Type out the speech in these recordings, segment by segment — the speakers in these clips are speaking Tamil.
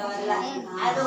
அது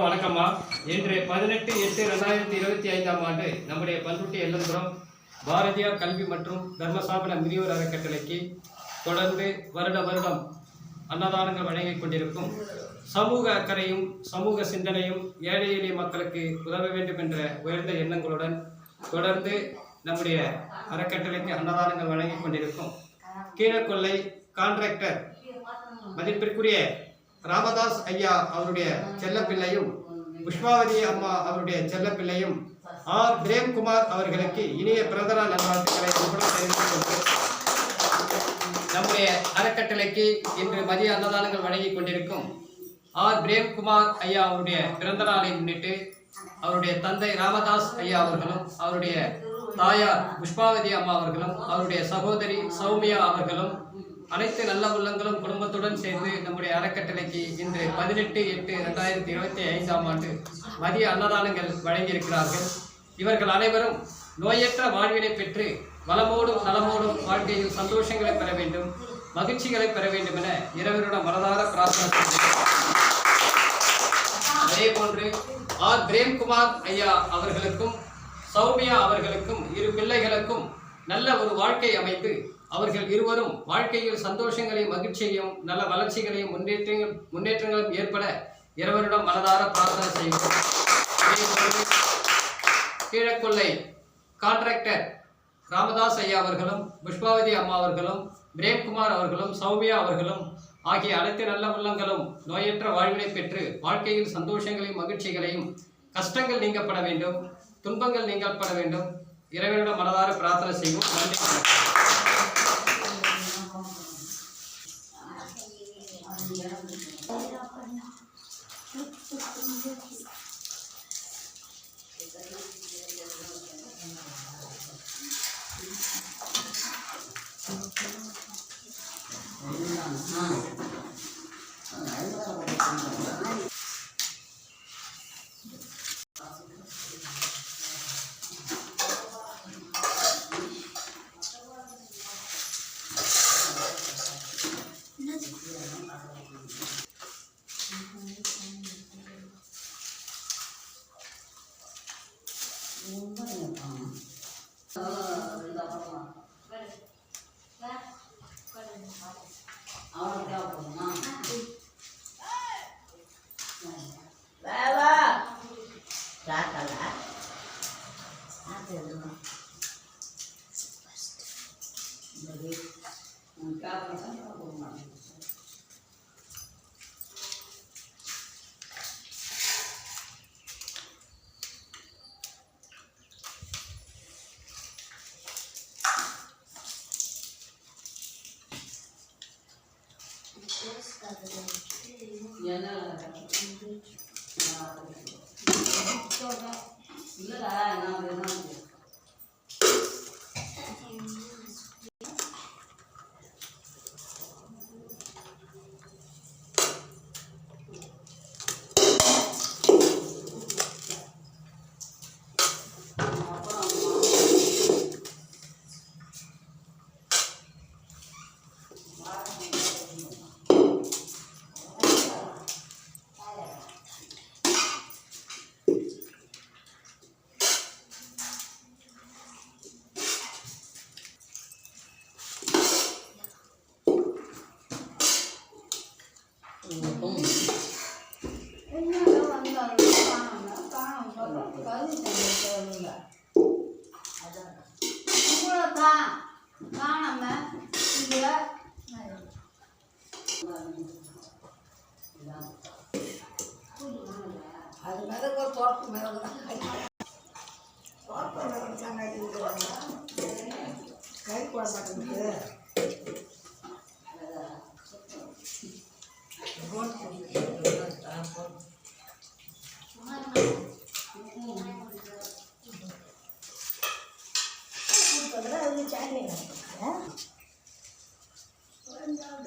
வணக்கம்மா. இன்று பதினெட்டு எட்டு ரெண்டாயிரத்தி இருபத்தி ஐந்தாம் ஆண்டு நம்முடைய பண்ருட்டி எல்லன்புரம் பாரதியார் கல்வி மற்றும் தர்மசாபன முதியோர் அறக்கட்டளைக்கு தொடர்ந்து வருட வருடம் அன்னதானங்கள் வழங்கிக் கொண்டிருக்கும் சமூக அக்கறையும் சமூக சிந்தனையும் ஏழை எளிய மக்களுக்கு உதவ வேண்டும் என்ற உயர்ந்த எண்ணங்களுடன் தொடர்ந்து நம்முடைய அறக்கட்டளைக்கு அன்னதானங்கள் வழங்கிக் கொண்டிருக்கும் கீழக்கொள்ளை கான்ட்ராக்டர் மதிப்பிற்குரிய ராமதாஸ் ஐயா அவருடைய செல்லப்பிள்ளையும் புஷ்பாவதி அம்மா அவருடைய செல்லப்பிள்ளையும் ஆர். பிரேம்குமார் அவர்களுக்கு இனிய பிறந்தநாள் நல்வாழ்த்துக்கள். அறக்கட்டளைக்கு இன்று மதிய அன்னதானங்கள் வழங்கி கொண்டிருக்கும். ஆர். பிரேம்குமார் ஐயா அவருடைய பிறந்த நாளை முன்னிட்டு அவருடைய தந்தை ராமதாஸ் ஐயா அவர்களும் அவருடைய தாயார் புஷ்பாவதி அம்மா அவர்களும் அவருடைய சகோதரி சௌமியா அவர்களும் அனைத்து நல்ல உள்ளங்களும் குடும்பத்துடன் சேர்ந்து நம்முடைய அறக்கட்டளைக்கு இன்று பதினெட்டு எட்டு ரெண்டாயிரத்தி இருபத்தி ஐந்தாம் ஆண்டு மதிய அன்னதானங்கள் வழங்கியிருக்கிறார்கள். இவர்கள் அனைவரும் நோயற்ற வாழ்வினை பெற்று வளமோடும் நலமோடும் வாழ்க்கையில் சந்தோஷங்களை பெற வேண்டும். மகிழ்ச்சிகளை பெற வேண்டும் என இறைவனுடன் மனதார பிரார்த்தனை செய்கிறேன் அதே போன்று ஆர். பிரேம்குமார் ஐயா அவர்களுக்கும் சௌமியா அவர்களுக்கும் இரு பிள்ளைகளுக்கும் நல்ல ஒரு வாழ்க்கை அமைத்து அவர்கள் இருவரும் வாழ்க்கையில் சந்தோஷங்களையும் மகிழ்ச்சியையும் நல்ல வளர்ச்சிகளையும் முன்னேற்றங்கள் முன்னேற்றங்களும் ஏற்பட இறைவனிடம் மனதார பிரார்த்தனை செய்கிறோம். அதே போன்று கீழக்கொல்லை கான்ட்ராக்டர் ராமதாஸ் ஐயா அவர்களும் புஷ்பாவதி அம்மா அவர்களும் பிரேம்குமார் அவர்களும் சௌமியா அவர்களும் ஆகிய அனைத்து நல்ல உள்ளங்களும் நோயற்ற வாழ்வினை பெற்று வாழ்க்கையில் சந்தோஷங்களையும் மகிழ்ச்சிகளையும் கஷ்டங்கள் நீங்கப்பட வேண்டும் துன்பங்கள் நீங்கப்பட வேண்டும். இறைவனிடம் மனதார பிரார்த்தனை செய்வோம். நன்றி. வேவா இல்லடா நான் வேணும் அது மேலே ஒரு தோட்டம் மேலே தோட்டம் கை போட மாட்டேங்குது.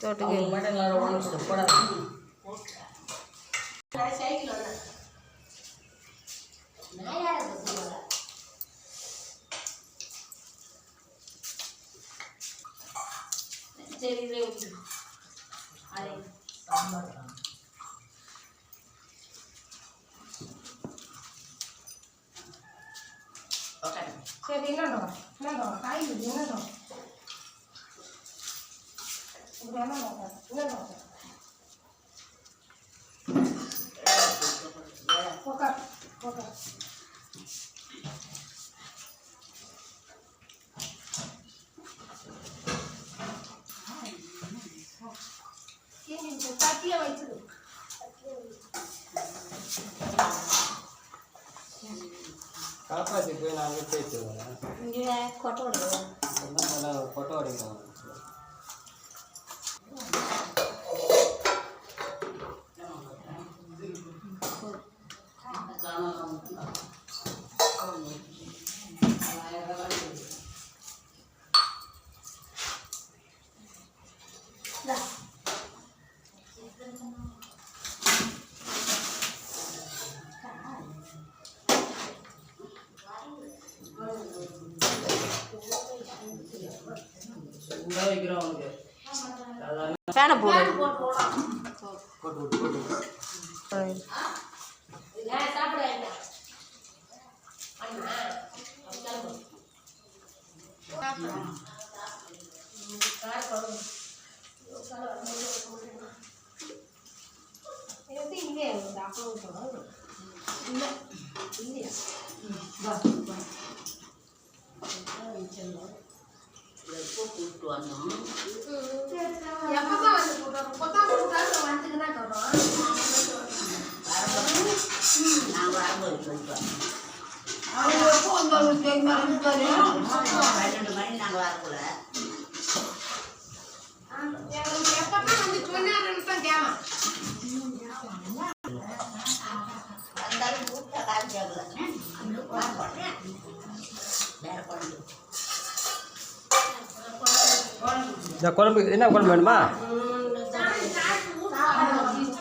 தொட்டுக்கு சரி இதை ஊத்து. அதை சரி என்னடா என்னடா காய் என்னடா என்னடா உட்கார் உட்கார் தட்டியை வச்சிரு காப்பாற்றி போய் பேச்சு வரேன். இங்கே கொட்டை விடுவோம் என்ன ஃபோட்டோ வைக்கிறோம் அவனுக்கு. ஃபேனை போடு. போட்டு விட்டு போட்டு விட்டு கூப்பிட்டு வந்தோம் நான் வரும்போது அவங்க எப்போ வந்தாலும் தெரியுமா பன்னெண்டு மணி நாங்கள் வரக்குள்ள வந்தாலும் கூப்பிட்டா காசு கேட்கல. இந்த குழம்பு என்ன குழம்பு வேணுமா?